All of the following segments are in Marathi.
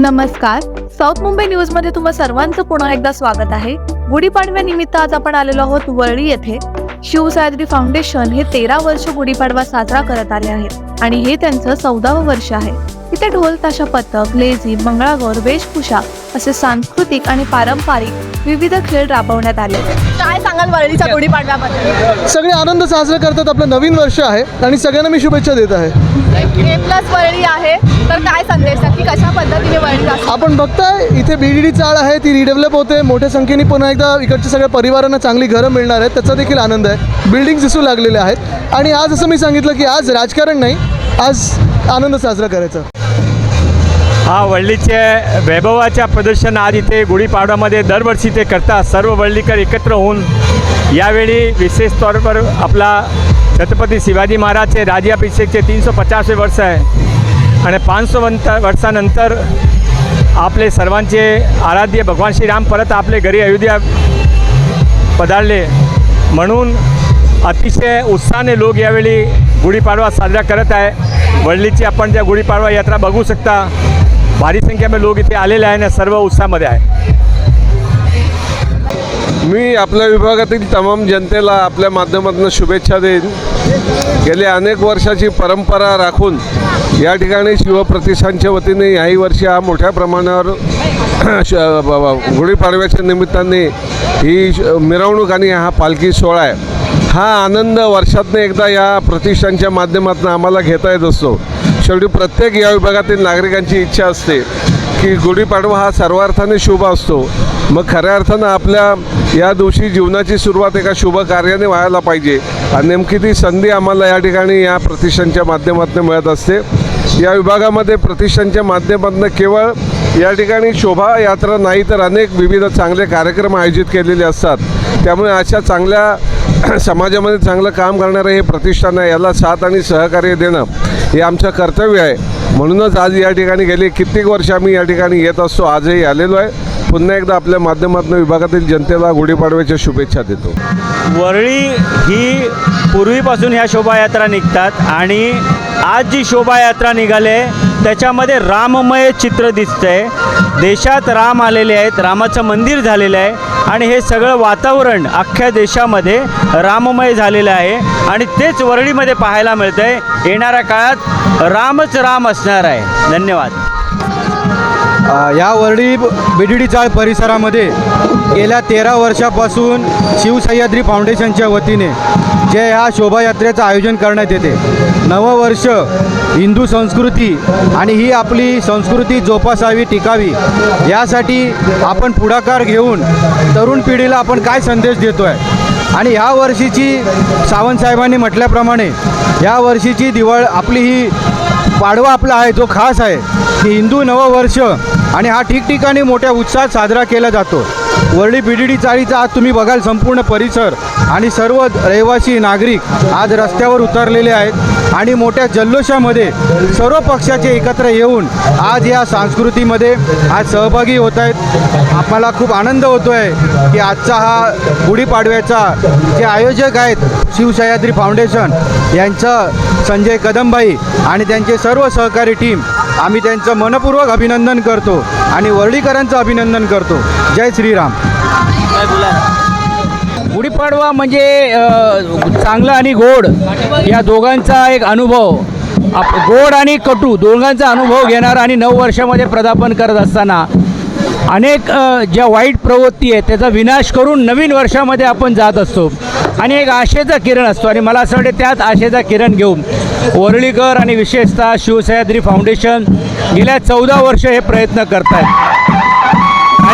नमस्कार. साऊथ मुंबई न्यूजमध्ये तुम्हा सर्वांचं पुन्हा एकदा स्वागत आहे. गुढीपाडव्यानिमित्त आज आपण आलेलो आहोत वरळी येथे. शिवसह्याद्री फाउंडेशन हे तेरा वर्ष गुढीपाडवा साजरा करत आले आहेत आणि हे त्यांचं चौदावं वर्ष आहे. इथे ढोल ताशा पथक लेझी मंगळागौर वेशभूषा असे सांस्कृतिक आणि पारंपरिक विविध खेळ राबवण्यात आले. काय सांगाल वरळीच्या गुढीपाडव्याबद्दल? सगळे आनंद साजरा करतात आपलं नवीन वर्ष आहे आणि सगळ्यांना मी शुभेच्छा देत आहे. ए प्लस वरळी आहे. तर काय संदेश नक्की कशा पद्धतीने वरळी आपण बघताय इथे बीडीडी चाळ आहे ती रिडेव्हलप होते. मोठ्या संख्येने पुन्हा एकदा इकडच्या सगळ्या परिवारांना चांगली घरं मिळणार आहेत. त्याचा देखील आनंद आहे. बिल्डिंग दिसू लागलेल्या आहेत. आणि आज असं मी सांगितलं की आज राजकारण नाही आज आनंद साजरा करायचा. हा वल्लीचे वैभवाच्या प्रदर्शन आज इथे गुढीपाडव्यामध्ये दरवर्षी ते करतात. सर्व वल्लीकर एकत्र होऊन यावेळी विशेष तौरवर आपला छत्रपती शिवाजी महाराजचे राज्याभिषेकचे तीनशे पचासवे वर्ष आहे. आणि पाचशे वंत वर्षानंतर आपले सर्वांचे आराध्य भगवान श्रीराम परत आपले घरी अयोध्या पधारले. म्हणून अतिशय उत्साहाने लोक यावेळी गुढीपाडवा साजरा करत आहे. वडलीची आपण त्या गुढीपाडवा यात्रा बघू शकता भारी संख्या में लोक इथे आलेले आहे आणि सर्व उत्साहामध्ये आहे. मी आपल्या विभागातील तमाम जनतेला आपल्या माध्यमातून शुभेच्छा देईन. गेले अनेक वर्षाची परंपरा राखून या ठिकाणी शिवप्रतिष्ठानच्या वतीने याही वर्षी हा मोठ्या प्रमाणावर श- गुढीपाडव्याच्या निमित्ताने ही मिरवणूक आणि हा पालखी सोहळा आहे. हा आनंद वर्षातनं एकदा या प्रतिष्ठानच्या माध्यमातून आम्हाला घेता येत असतो. शेवटी प्रत्येक या विभागातील नागरिकांची इच्छा असते की गुढीपाडवा हा सर्वार्थाने शुभ असतो. मग खऱ्या अर्थानं आपल्या या दिवशी जीवनाची सुरुवात एका शुभ कार्याने व्हायला पाहिजे. आणि नेमकी ती संधी आम्हाला या ठिकाणी या प्रतिष्ठानच्या माध्यमातून मिळत असते. या विभागामध्ये प्रतिष्ठानच्या माध्यमातून केवळ या ठिकाणी शोभायात्रा नाही तर अनेक विविध चांगले कार्यक्रम आयोजित केलेले असतात. त्यामुळे अशा चांगल्या समाजामध्ये चांगलं काम करणारं हे प्रतिष्ठान आहे याला साथ आणि सहकार्य देणं हे आमचं कर्तव्य आहे. म्हणूनच आज या ठिकाणी गेले कित्येक वर्ष आम्ही या ठिकाणी येत असतो आजही आलेलो आहे. पुन्हा एकदा आपल्या माध्यमातून विभागातील जनतेला गुढीपाडव्याच्या शुभेच्छा देतो. वरळी ही पूर्वीपासून ह्या शोभायात्रा निघतात आणि आज जी शोभायात्रा निघाले त्याच्यामध्ये राममय चित्र दिसतंय. देशात राम आलेले आहेत रामाचं मंदिर झालेलं आहे आणि हे सगळं वातावरण अख्ख्या देशामध्ये राममय झालेलं आहे आणि तेच वरळीमध्ये पाहायला मिळतं आहे येणाऱ्या काळात रामच राम असणार आहे. धन्यवाद. या वर्डी बिडिडी चाळ परिसरामध्ये गेल्या तेरा वर्षापासून शिवसह्याद्री फाउंडेशनच्या वतीने जे ह्या शोभायात्रेचं आयोजन करण्यात येते. नववर्ष हिंदू संस्कृती आणि ही आपली संस्कृती जोपासावी टिकावी यासाठी आपण पुढाकार घेऊन तरुण पिढीला आपण काय संदेश देतो आहे आणि ह्या वर्षीची सावंतसाहेबांनी म्हटल्याप्रमाणे या वर्षीची दिवाळ आपली ही पाडवा आपला आहे जो खास आहे की हिंदू नववर्ष आणि हा ठिकठिकाणी मोठ्या उत्साहात साजरा केला जातो. वर्ली बीडीडी चाळीचा आज तुम्ही बघाल संपूर्ण परिसर आणि सर्व रहिवासी नागरिक आज रस्त्यावर उतरलेले आहेत. आणि मोठ्या जल्लोषामध्ये सर्व पक्षाचे एकत्र येऊन आज या संस्कृतीमध्ये आज सहभागी होत आहेत आम्हाला खूप आनंद होतो आहे की आजचा हा गुढीपाडव्याचा जे आयोजक आहेत शिवसह्याद्री फाउंडेशन यांचं संजय कदमबाई आणि त्यांचे सर्व सहकारी टीम आम्ही त्यांचं मनपूर्वक अभिनंदन करतो आणि वर्डीकरांचं अभिनंदन करतो. जय श्रीराम. गुढीपाडवा म्हणजे चांगलं आणि गोड या दोघांचा एक अनुभव. आप गोड आणि कटू दोघांचा अनुभव घेणार आणि नऊ वर्षामध्ये प्रदापन करत असताना अनेक ज्या वाईट प्रवृत्ती आहेत त्याचा विनाश करून नवीन वर्षामध्ये आपण जात असतो. आणि एक आशेचा किरण असतो आणि मला असं वाटतं त्याच आशेचा किरण घेऊन वरळीकर आणि विशेषतः शिवसह्याद्री फाउंडेशन गेल्या चौदा वर्ष हे प्रयत्न करत आहेत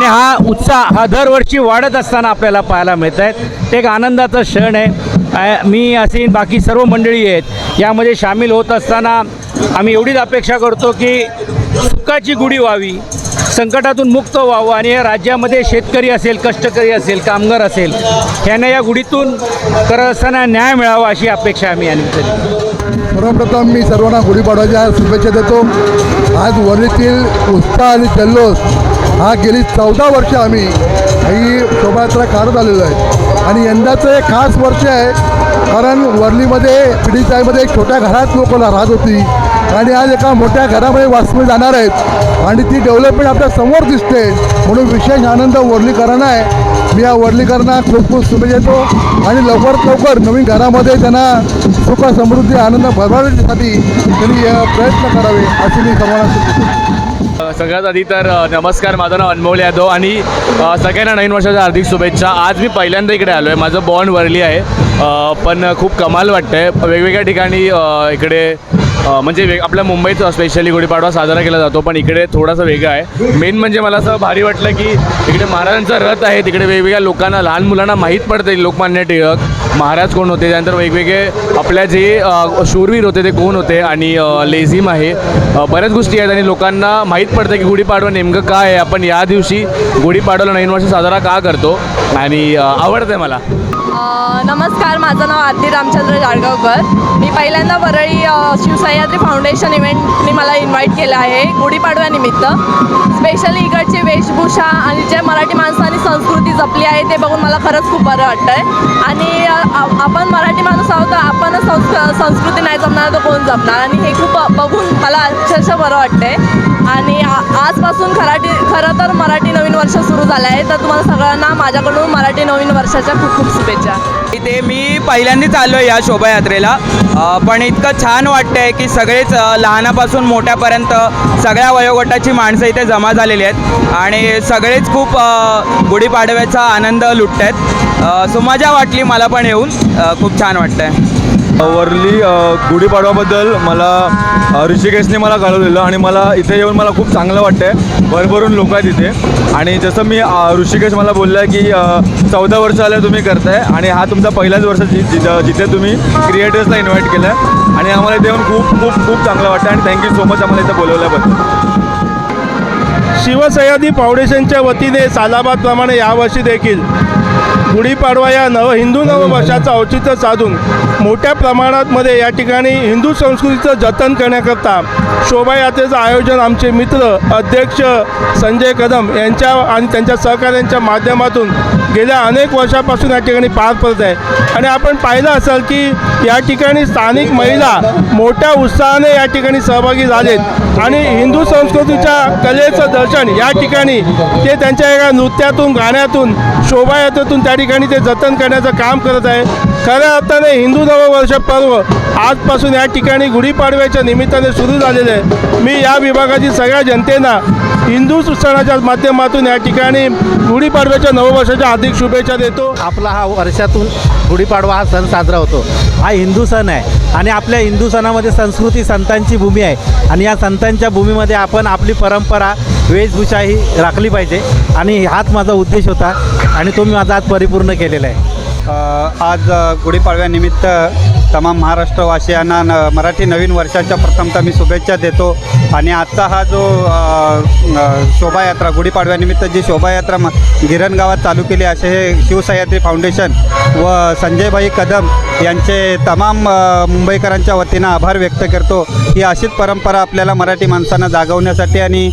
आणि हा उत्साह हा दरवर्षी वाढत असताना आपल्याला पाहायला मिळत आहेत ते एक आनंदाचा क्षण आहे. मी असे बाकी सर्व मंडळी आहेत यामध्ये सामील होत असताना आम्ही एवढीच अपेक्षा करतो की सुखाची गुढी व्हावी संकटातून मुक्त व्हावं आणि या राज्यामध्ये शेतकरी असेल कष्टकरी असेल कामगार असेल यांना या गुढीतून करत असताना न्याय मिळावा अशी अपेक्षा आम्ही आणि सर्वप्रथम मी सर्वांना गुढीपाडवाच्या शुभेच्छा देतो. आज वरळीतील उत्साह आणि जल्लोष हा गेली चौदा वर्ष आम्ही ही शोभायात्रा काढत आलेलो आहे. आणि यंदाचं एक खास वर्ष आहे कारण वरलीमध्ये पिढीचाईमध्ये एक छोट्या घरात लोक राहत होती. आणि आज एका मोठ्या घरामध्ये वास्तव्य जाणार आहेत. आणि ती डेव्हलपमेंट आपल्यासमोर दिसते. म्हणून विशेष आनंद वर्लीकरांना आहे. मी या वर्लीकरांना खूप खूप शुभेच्छा देतो. आणि लवकरात लवकर नवीन घरामध्ये त्यांना सुख समृद्धी आनंद भरभरण्यासाठी त्यांनी प्रयत्न करावे अशी मी सर्वांना सगळ्यात आधी तर नमस्कार माझं नाव अनमोल यादव आणि सगळ्यांना नवीन वर्षाच्या हार्दिक शुभेच्छा. आज मी पहिल्यांदा इकडे आलो आहे माझं बॉन्ड वरली आहे. पण खूप कमाल वाटतं आहे वेगवेगळ्या ठिकाणी इकडे म्हणजे वेग आपल्या मुंबईत स्पेशली गुढीपाडवा साजरा केला जातो पण इकडे थोडासा वेगळा आहे. मेन म्हणजे मला असं भारी वाटलं की इकडे महाराजांचा रथ आहे तिकडे वेगवेगळ्या लोकांना लहान मुलांना माहीत पडते लोकमान्य टिळक. महाराज कोण होते? त्यानंतर वेगवेगळे आपल्या जे शूरवीर होते ते कोण होते? आणि लेझीम लेझिम आहे. बऱ्याच गोष्टी आहेत आणि लोकांना माहीत पडतं की गुढीपाडवा नेमकं काय आहे. आपण या दिवशी गुढीपाडवाला नवीन वर्ष साजरा का करतो? आणि आवडतं मला. नमस्कार. नमस्कार माझं नाव आरती रामचंद्र जाळगावकर मी पहिल्यांदा वरळी शिवसह्याद्री फाउंडेशन इव्हेंटने मला इन्व्हाइट केलं आहे गुढीपाडव्यानिमित्त स्पेशली इकडची वेशभूषा आणि जे मराठी माणसांनी संस्कृती जपली आहे ते बघून मला खरंच खूप बरं वाटतं आहे आणि आपण मराठी माणूस आहोत तर आपणच संस् संस्कृती नाही जमणार तर कोण जपणार? आणि हे खूप बघून मला अक्षरशः बरं वाटतं आहे आणि आजपासून खराठी खरं तर मराठी नवीन वर्ष सुरू झालं आहे तर तुम्हाला सगळ्यांना माझ्याकडून मराठी नवीन वर्षाच्या खूप खूप शुभेच्छा. इथे मी पहिल्यांदाच आलो आहे या शोभायात्रेला. पण इतकं छान वाटतं आहे की सगळेच लहानापासून मोठ्यापर्यंत सगळ्या वयोगटाची माणसं इथे जमा झालेली आहेत. आणि सगळेच खूप गुढीपाडव्याचा आनंद लुटत आहेत सो मजा वाटली मला पण येऊन. खूप छान वाटतं आहे वरली गुढीपाडवाबद्दल मला ऋषिकेशने मला घालवलेलं आणि मला इथे येऊन मला खूप चांगलं वाटतंय. भरभरून लोक आहेत इथे. आणि जसं मी ऋषिकेश मला बोलला की चौदा वर्ष आलं तुम्ही करताय आणि हा तुमचा पहिलाच वर्ष जि जिथं जिथे तुम्ही क्रिएटर्सला इन्व्हाइट केलं आहे आणि आम्हाला इथे येऊन खूप खूप खूप चांगलं वाटतं आणि थँक्यू सो मच आम्हाला इथं बोलवल्याबद्दल. शिवसह्याद्री फाउंडेशनच्या वतीने सालाबादप्रमाणे यावर्षी देखील गुढीपाडवा या नव हिंदू नववर्षाचं औचित्य साधून मोठ्या प्रमाणात मध्ये या ठिकाणी हिंदू संस्कृतीचं जतन करण्याकरता शोभायात्रेचं आयोजन आमचे मित्र अध्यक्ष संजय कदम यांच्या आणि त्यांच्या सहकाऱ्यांच्या माध्यमातून गेल्या अनेक वर्षापासून या ठिकाणी पार पडत आहे. आणि आपण पाहिलं असाल की या ठिकाणी स्थानिक महिला मोठ्या उत्साहाने या ठिकाणी सहभागी झालेत. आणि हिंदू संस्कृतीच्या कलेचं दर्शन या ठिकाणी ते त्यांच्या एका नृत्यातून गाण्यातून शोभायात्रेतून त्या ठिकाणी ते जतन करण्याचं काम करत आहे. खऱ्या अर्थाने हिंदू नववर्ष पर्व आजपासून या ठिकाणी गुढीपाडव्याच्या निमित्ताने सुरू झालेलं आहे. मी या विभागातील सगळ्या जनतेना हिंदू सणाच्या माध्यमातून या ठिकाणी गुढीपाडव्याच्या नववर्षाच्या हार्दिक शुभेच्छा देतो. आपला हा वर्षातून गुढीपाडवा हा सण साजरा होतो. हा हिंदू सण आहे आणि आपल्या हिंदू सणामध्ये संस्कृती संतांची भूमी आहे. आणि या संतांच्या भूमीमध्ये आपण आपली परंपरा वेशभूषा ही राखली पाहिजे. आणि हाच माझा उद्देश होता आणि तो मी माझा आज परिपूर्ण केलेला आहे. आज गुढीपाडव्यानिमित्त तमाम महाराष्ट्रवासियांना न मराठी नवीन वर्षाच्या प्रथमतः मी शुभेच्छा देतो. आणि आजचा हा जो शोभायात्रा गुढीपाडव्यानिमित्त जी शोभायात्रा म गिरण गावात चालू केली असे हे शिवसह्याद्री फाउंडेशन व संजयभाई कदम यांचे तमाम मुंबईकरांच्या वतीनं आभार व्यक्त करतो. ही अशीच परंपरा आपल्याला मराठी माणसांना जागवण्यासाठी आणि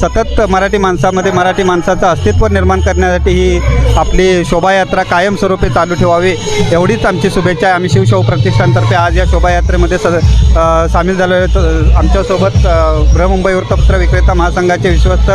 सतत मराठी माणसामध्ये मराठी माणसाचं अस्तित्व निर्माण करण्यासाठी ही आपली शोभायात्रा कायमस्वरूपी चालू ठेवावी एवढीच आमची शुभेच्छा. आहे आम्ही शिवशाहू प्रतिष्ठानतर्फे आज या शोभायात्रेमध्ये स सामील झालो आहे. आमच्यासोबत बृहमुंबई वृत्तपत्र विक्रेता महासंघाचे विश्वस्त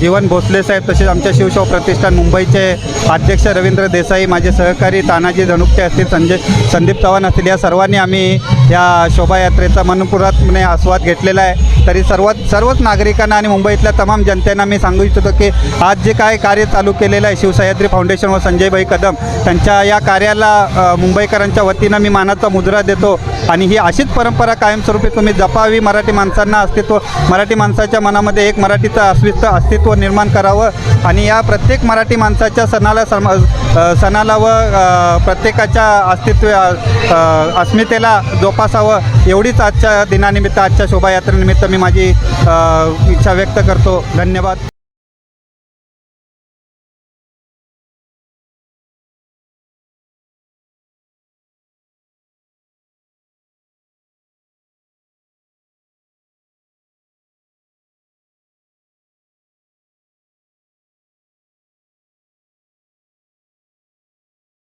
जीवन भोसले साहेब तसेच आमच्या शिवशाव प्रतिष्ठान मुंबईचे अध्यक्ष रवींद्र देसाई माझे सहकारी तानाजी धनुकटे असतील संजय संदीप चव्हाण असतील या सर्वांनी आम्ही या शोभायात्रेचा मनपूर्वकपणे आस्वाद घेतलेला आहे. तरी सर्वात सर्वच नागरिकांना आणि मुंबईतल्या तमाम जनतेना मी सांगू इच्छितो की आज जे काय कार्य चालू केलेलं आहे शिवसह्याद्री फाउंडेशन व संजयभाई कदम त्यांच्या या कार्याला मुंबईकरांच्या वतीनं मी मानाचा मुजरा देतो. आणि ही अशीच परंपरा कायमस्वरूपी तुम्ही जपावी मराठी माणसांना अस्तित्व मराठी माणसाच्या मनामध्ये एक मराठीचं अस्तित्व अस्तित्व निर्माण करावं. आणि या प्रत्येक मराठी माणसाच्या सणाला सम सणाला व प्रत्येकाच्या अस्तित्व अस्मितेला जोपा जोपासावं एवढीच आजच्या दिनानिमित्त आजच्या शोभायात्रेनिमित्त मी माझी इच्छा व्यक्त करतो. धन्यवाद.